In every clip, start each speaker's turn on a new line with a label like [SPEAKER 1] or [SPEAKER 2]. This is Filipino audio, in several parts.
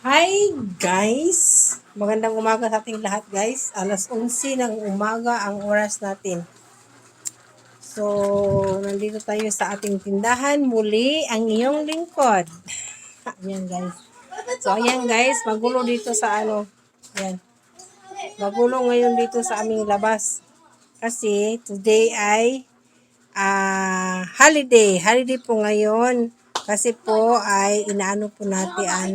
[SPEAKER 1] Hi guys! Magandang umaga sa ating lahat guys. Alas 11 ng umaga ang oras natin. So, nandito tayo sa ating tindahan. Muli ang iyong lingkod. Ayan guys. So, ayan guys. Magulo dito sa ano. Ayan. Magulo ngayon dito sa aming labas. Kasi today ay ah holiday. Holiday po ngayon. Kasi po ay inaano po natin ang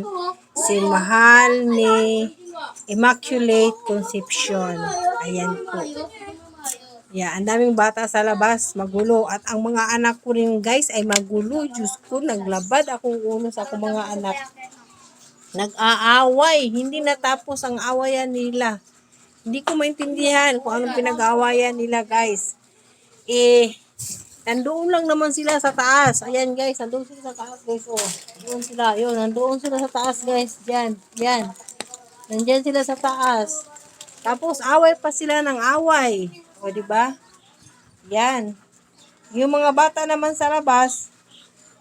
[SPEAKER 1] si mahal ni Immaculate Conception. Ayan po. Yeah, ang daming bata sa labas, magulo. At ang mga anak ko rin guys ay magulo. Diyos ko, naglabad akong ulo sa akong mga anak. Nag-aaway. Hindi natapos ang awayan nila. Hindi ko maintindihan kung anong pinag-aawayan nila guys. Eh, nandoon lang naman sila sa taas. Ayan guys, nandoon sila sa taas guys. Oh, doon sila. Yun, nandoon sila sa taas guys. Diyan, diyan. Nandiyan sila sa taas. Tapos away pa sila ng away. O, di ba? Yan. Yung mga bata naman sa labas,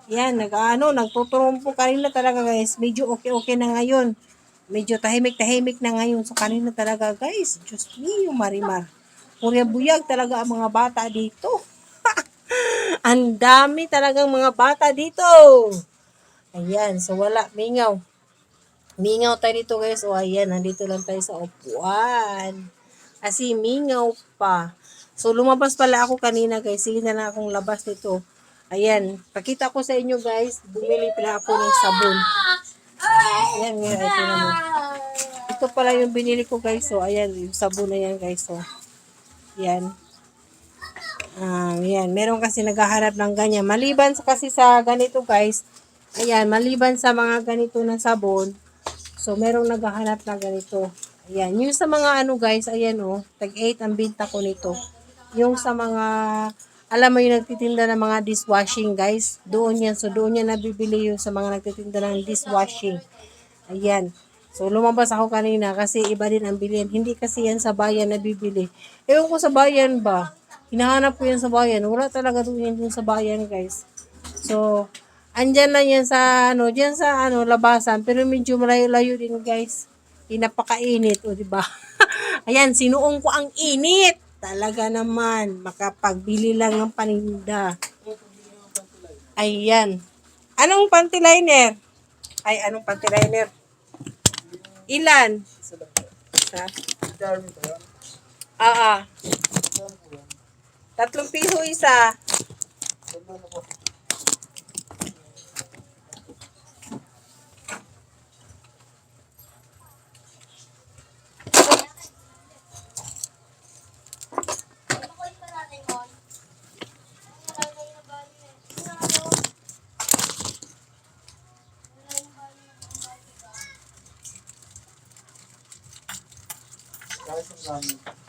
[SPEAKER 1] yan, nag-ano, nagtuturumpo kanina talaga guys. Medyo okay-okay na ngayon. Medyo tahimik-tahimik na ngayon. So kanina talaga guys, Diyos me, yung marimar. Purya buyag talaga ang mga bata dito. Ang dami talagang mga bata dito. Ayan, so wala, mingaw. Mingaw tayo dito guys. O ayan, nandito lang tayo sa upuan. Kasi mingaw pa. So lumabas pala ako kanina guys. Sige na lang akong labas nito. Ayan, pakita ko sa inyo guys. Bumili pala ako ng sabon. Ayan, ngayon, ito naman. Ito pala yung binili ko guys. So ayan, yung sabon na yan guys. So, yan. Ah, yan. Meron kasi naghahanap ng ganyan. Maliban kasi sa ganito guys. Ayan, maliban sa mga ganito na sabon. So, merong naghahanap na ganito. Ayan. Yung sa mga ano guys, ayan oh. Tag 8 ang binta ko nito. Yung sa mga, alam mo yung nagtitinda ng mga dishwashing guys. Doon yan. So, doon yan nabibili yung sa mga nagtitinda ng dishwashing. Ayan. So, lumabas ako kanina kasi iba din ang bilhin. Hindi kasi yan sa bayan nabibili. Ewan ko sa bayan ba? Hinahanap ko yan sa bayan. Wala talaga doon yan dun sa bayan, guys. So, andyan lang yan sa, ano, dyan sa, ano, labasan. Pero medyo malayo-layo din, guys. Pinapakainit, o, diba? Ayan, sinuong ko ang init. Talaga naman, makapagbili lang ng paninda. Ayan. Anong panty liner? Ay, anong panty liner? Ilan? Sa? Ah, ah. Tatlong piso isa. Guys, I'm